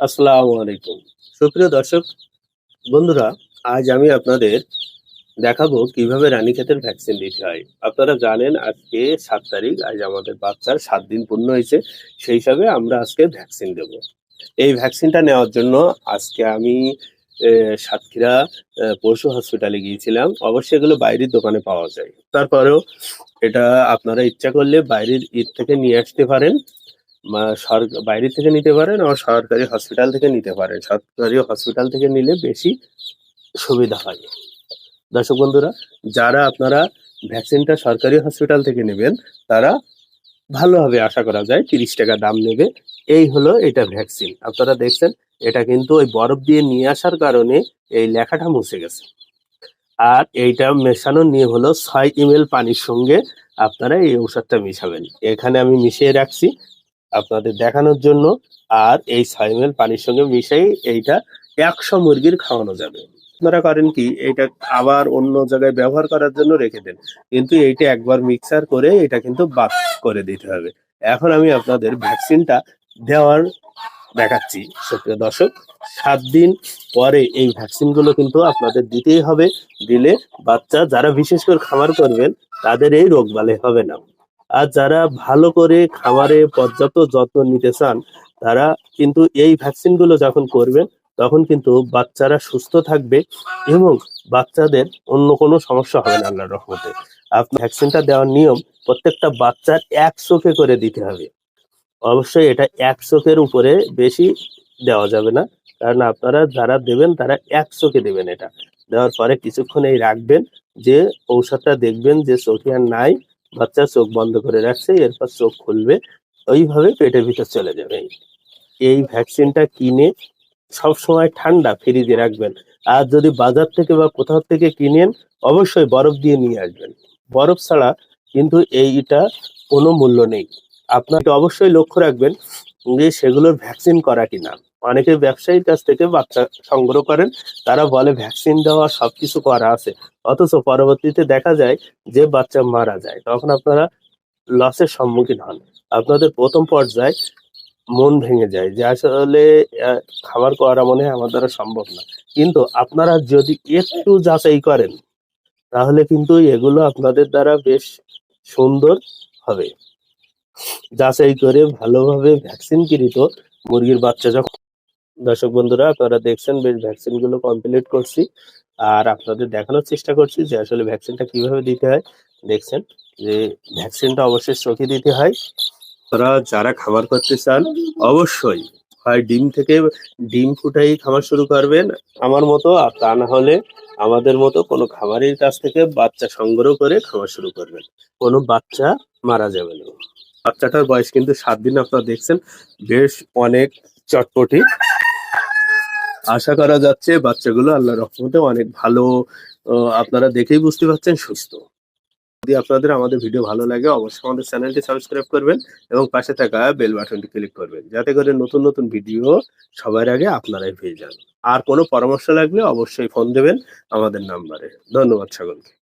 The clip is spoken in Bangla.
আসসালামু আলাইকুম। সুপ্রিয় দর্শক, বন্ধুরা, আজ আমি আপনাদের দেখাবো কীভাবে রানীক্ষেতের ভ্যাকসিন দিতে হয়। আপনারা জানেন, আজকে সাত তারিখ, আজ আমাদের বাচ্চার সাত দিন পূর্ণ হয়েছে, সেই হিসাবে আমরা আজকে ভ্যাকসিন দেব। এই ভ্যাকসিনটা নেওয়ার জন্য আজকে আমি সাতক্ষীরা পশু হসপিটালে গিয়েছিলাম। অবশ্যই এগুলো বাইরের দোকানে পাওয়া যায়। তারপরেও এটা আপনারা ইচ্ছা করলে বাইরের ঈদ থেকে নিয়ে আসতে পারেন। বাইরে থেকে নিতে পারেন আর সরকারি হসপিটাল থেকে নিতে পারেন। সরকারি হসপিটাল থেকে নিলে বেশি সুবিধা হয়। দর্শক বন্ধুরা, যারা আপনারা ভ্যাকসিনটা সরকারি হসপিটাল থেকে নেবেন, তারা ভালোভাবে আশা করা যায় তিরিশ টাকা দাম নেবে। এই হলো এটা ভ্যাকসিন আপনারা দেখছেন, এটা কিন্তু ওই বরফ দিয়ে নিয়ে আসার কারণে এই লেখাটা মুছে গেছে। আর এইটা মেশানোর নিয়ে হলো ছয় ইমেল পানির সঙ্গে আপনারা এই ঔষধটা মিশাবেন। এখানে আমি মিশিয়ে রাখছি। আপনাদের দেখানোর জন্য, আর এই ছয় পানির সঙ্গে মিশাই এইটা একশো মুরগির খাওয়ানো যাবে। আপনারা করেন কি, এইটা আবার অন্য জায়গায় ব্যবহার করার জন্য রেখে দেন। কিন্তু এইটা একবার মিক্সার করে এটা কিন্তু বাদ করে দিতে হবে। এখন আমি আপনাদের ভ্যাকসিনটা দেওয়ার দেখাচ্ছি, সুপ্রিয় দর্শক। সাত দিন পরে এই ভ্যাকসিনগুলো কিন্তু আপনাদের দিতেই হবে। দিলে বাচ্চা যারা বিশেষ করে খামার করবেন, তাদের এই রোগ বালে হবে না। আর যারা ভালো করে খামারে পর্যাপ্ত যত্ন নিতে চান, তারা কিন্তু এই ভ্যাকসিনগুলো যখন করবেন, তখন কিন্তু বাচ্চারা সুস্থ থাকবে এবং বাচ্চাদের অন্য কোনো সমস্যা হবে না আল্লাহর রহমতে। আপনি ভ্যাকসিনটা দেওয়ার নিয়ম প্রত্যেকটা বাচ্চার এক চোখে করে দিতে হবে। অবশ্যই এটা এক চোখের উপরে বেশি দেওয়া যাবে না, কারণ আপনারা যারা দেবেন তারা এক চোখে দেবেন এটা। দেওয়ার পরে কিছুক্ষণ এই রাখবেন যে ঔষধটা দেখবেন যে চোখে আর নাই বাচ্চা চোখ বন্ধ করে রাখছে, এরপর চোখ খুলবে, ওইভাবে পেটের ভিতর চলে যাবে। এই ভ্যাকসিনটা কিনে সব সময় ঠান্ডা ফ্রিজে রাখবেন। আর যদি বাজার থেকে বা কোথাও থেকে কিনেন, অবশ্যই বরফ দিয়ে নিয়ে আসবেন। বরফ ছাড়া কিন্তু এইটা কোনো মূল্য নেই। আপনাকে অবশ্যই লক্ষ্য রাখবেন যে সেগুলোর ভ্যাকসিন করা কিনা। অনেকে ব্যবসায়ীর কাছ থেকে বাচ্চা সংগ্রহ করেন, তারা বলে ভ্যাকসিন দেওয়া সবকিছু করা আছে। অথচ পরবর্তীতে দেখা যায় যে বাচ্চা মারা যায়, তখন আপনারা লসের সম্মুখীন হন। আপনাদের প্রথম পর্যায়ে মন ভেঙে যায় যে আসলে খাবার করা মনে হয় আমার দ্বারা সম্ভব না। কিন্তু আপনারা যদি একটু যাচাই করেন, তাহলে কিন্তু এগুলো আপনাদের দ্বারা বেশ সুন্দর হবে। যাচাই করে ভালোভাবে ভ্যাকসিন কৃত মুরগির বাচ্চা যখন দর্শক বন্ধুরা, আপনারা দেখছেন বেশ ভ্যাকসিনগুলো কমপ্লিট করছি। আর আপনাদের দেখানোর চেষ্টা করছি যে আসলে ভ্যাকসিনটা কীভাবে দিতে হয়। দেখছেন যে ভ্যাকসিনটা অবশ্যই চোখে দিতে হয়। তারা যারা খাবার করতে চান, অবশ্যই হয় ডিম থেকে ডিম ফুটাই খাবার শুরু করবেন। আমার মতো, আর তা না হলে আমাদের মতো কোনো খামারের কাছ থেকে বাচ্চা সংগ্রহ করে খাবার শুরু করবেন। কোনো বাচ্চা মারা যাবে না। বাচ্চাটার বয়স কিন্তু সাত দিন, আপনারা দেখছেন, বেশ অনেক চটপটি। আশা করা যাচ্ছে বাচ্চাগুলো আল্লাহ রহমতে অনেক ভালো আপনারা দেখেই বুঝতে পারছেন সুস্থ। যদি আপনাদের আমাদের ভিডিও ভালো লাগে, অবশ্যই আমাদের চ্যানেলটি সাবস্ক্রাইব করবেন এবং পাশে থাকা বেল বাটনটি ক্লিক করবেন, যাতে করে নতুন নতুন ভিডিও সবার আগে আপনারাই পেয়ে যান। আর কোনো পরামর্শ লাগলে অবশ্যই ফোন দেবেন আমাদের নাম্বারে। ধন্যবাদ সকলকে।